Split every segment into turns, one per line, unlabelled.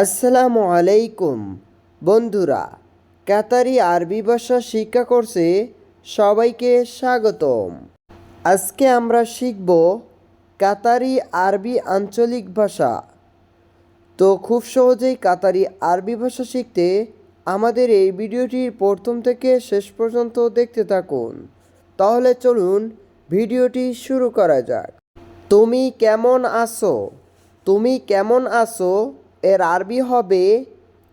আসসালামু আলাইকুম। বন্ধুরা, কাতারি আরবি ভাষা শিক্ষা কোর্সে সবাইকে স্বাগতম। আজকে আমরা শিখব কাতারি আরবি আঞ্চলিক ভাষা। তো খুব সহজেই কাতারি আরবি ভাষা শিখতে আমাদের এই ভিডিওটির প্রথম থেকে শেষ পর্যন্ত দেখতে থাকুন। তাহলে চলুন ভিডিওটি শুরু করা যাক। তুমি কেমন আছো? তুমি কেমন আছো? এর আরবি হবে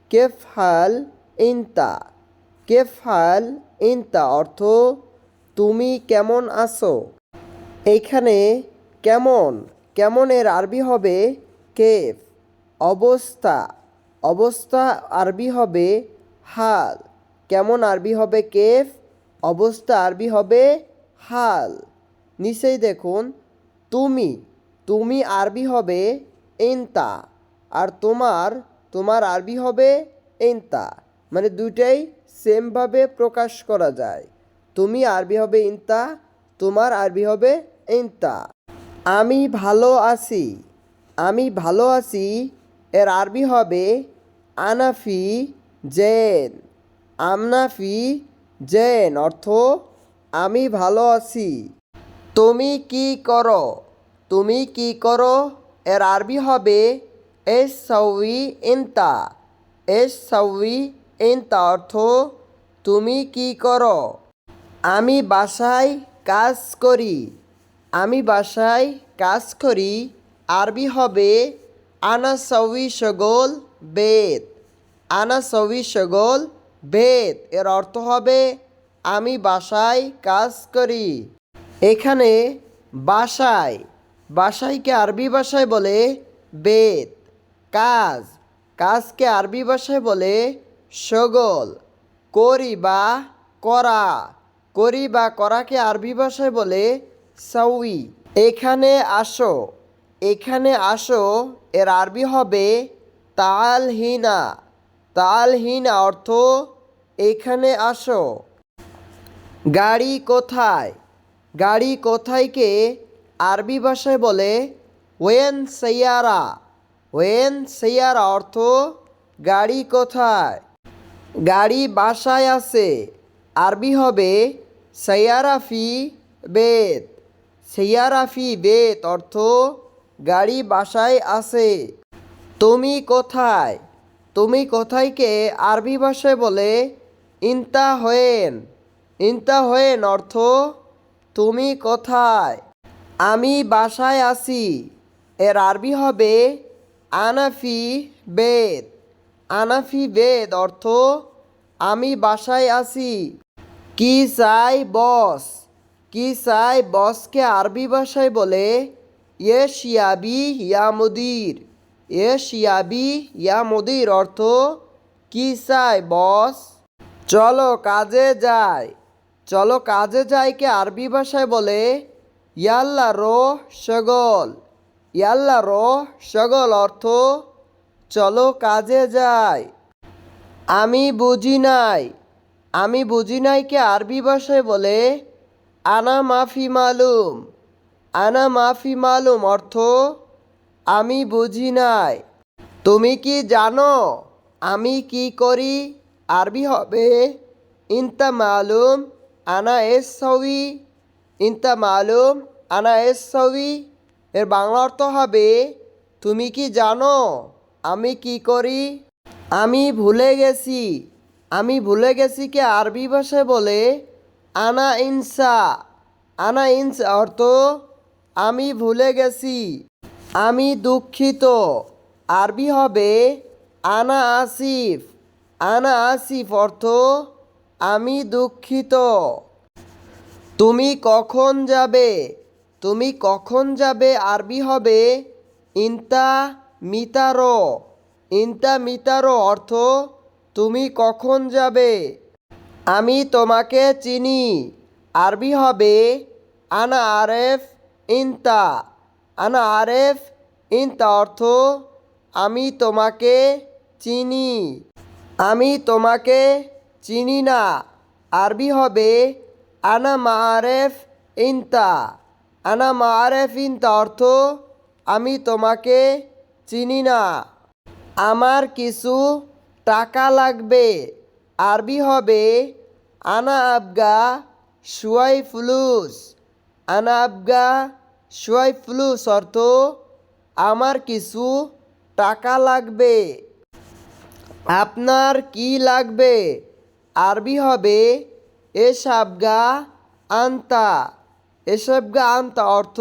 কেফহাল ইনতা। কেফহাল ইনতা অর্থ তুমি কেমন আছো? এইখানে কেমন? কেমন এর আরবি হবে কেফ। অবস্থা। অবস্থা আরবি হবে হাল। কেমন আরবি হবে কেফ? অবস্থা আরবি হবে হাল। নিচেই দেখুন, তুমি। তুমি আরবি হবে ইনতা। আর তোমার তোমার আরবি হবে ইনতা মানে দুইটাই সেমভাবে প্রকাশ করা যায়। তুমি আরবি হবে ইনতা, তোমার আরবি হবে ইনতা আমি ভালো আছি, আমি ভালো আছি, এর আরবি হবে আনাফি জেন আমনাফি জেন, অর্থ আমি ভালো আছি। তুমি কি করো? তুমি কি করো? এর আরবি হবে এস সৌই ইনতা এস সৌই ইনতা অর্থ তুমি কি করো? আমি বাসায় কাজ করি, আমি বাসায় কাজ করি, আরবি হবে আনা সৌই সগোল বেদ আনা সৌই সগোল বেদ, এর অর্থ হবে আমি বাসায় কাজ করি। এখানে বাসায় বাসাইকে আরবি ভাষায় বলে বেদ। কাজ। কাজকে আরবি ভাষায় বলে সগোল, করি বা করা। করি বা করাকে আরবি ভাষায় বলে সাউই। এখানে আসো এখানে আসো, এর আরবি হবে তাল হিনা তাল হিনা অর্থ এখানে আসো। গাড়ি কোথায়? গাড়ি কোথায়কে আরবি ভাষায় বলে ওয়েন সৈয়ারা। ওয়েন সৈয়ারা অর্থ গাড়ি কোথায়? গাড়ি বাসায় আছে। আরবি হবে সৈয়ারাফি বেদ সৈয়ারাফি বেদ অর্থ গাড়ি বাসায় আছে। তুমি কোথায়? তুমি কোথায়কে আরবি ভাষায় বলে ইনতা হয়েন ইনতা হয়েন অর্থ তুমি কোথায়? আমি বাসায় আছি। এর আরবি হবে আনাফি বেদ। আনাফি বেদ অর্থ, আমি বাসায় আছি। কি চাই বস? কি চাই বসকে আরবি ভাষায় বলে ইয়ে শিয়াবি ইয়া এ শিয়াবি ইয়া মুদির অর্থ, কি চাই বস? চলো কাজে যাই। চলো কাজে যাইকে আরবি ভাষায় বলে, ইয়াল্লা রো সগল। ইয়াল্লা রো সগল অর্থ, চলো কাজে যাই। আমি বুঝি নাই, আমি বুঝি নাইকে আরবি ভাষায় বলে, আনা মাফি মালুম, আনা মাফি মালুম অর্থ, আমি বুঝি নাই। তুমি কি জানো, আমি কি করি, আরবি হবে, ইনতা মালুম, আনা এস সবি ইনতা মালুম, আনা এস সবি এর বাংলা অর্থ হবে, তুমি কি জানো আমি কি করি? আমি ভুলে গেছি। আমি ভুলে গেছি কে আরবি ভাষায় বলে, আনা ইনসা। আনা ইনসা অর্থ, আমি ভুলে গেছি। আমি দুঃখিত। আরবি হবে, আনা আসিফ। আনা আসিফ অর্থ, আমি দুঃখিত। তুমি কখন যাবে? তুমি কখন যাবে আরবি হবে? ইনতা মিতারো ইনতা মিতারো অর্থ, তুমি কখন যাবে? আমি তোমাকে চিনি। আরবি হবে, আনা আরেফ ইনতা। আনা আরেফ ইনতা অর্থ, আমি তোমাকে চিনি। আমি তোমাকে চিনি না। আরবি হবে, আনা মারেফ ইনতা। আনা মারেফ ইনতা অর্থ, আমি তোমাকে চিনি না। আমার কিছু টাকা লাগবে। আরবি হবে, আনা আবগা শুয়াই ফুলুস আনা আবগা শুয়াই ফুলুস অর্থ, আমার কিছু টাকা লাগবে। আপনার কি লাগবে? আরবি হবে এসাবগা আন্তা। এসবগা আন্তা অর্থ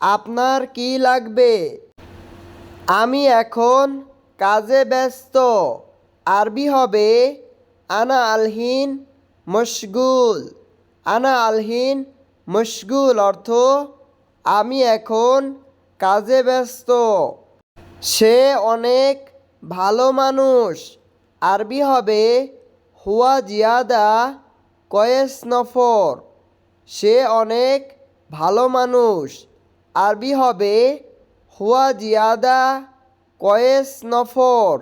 আপনার কি লাগবে? আমি এখন কাজে ব্যস্ত। আরবি হবে আনা আলহিন মশগুল। আনা আলহিন মশগুল অর্থ আমি এখন কাজে ব্যস্ত। সে অনেক ভালো মানুষ। আরবি হবে হুয়া জিয়াদা কয়েস নফর। সে অনেক ভালো মানুষ। আরবি হবে হুয়া জিয়াদা কয়েস নফর।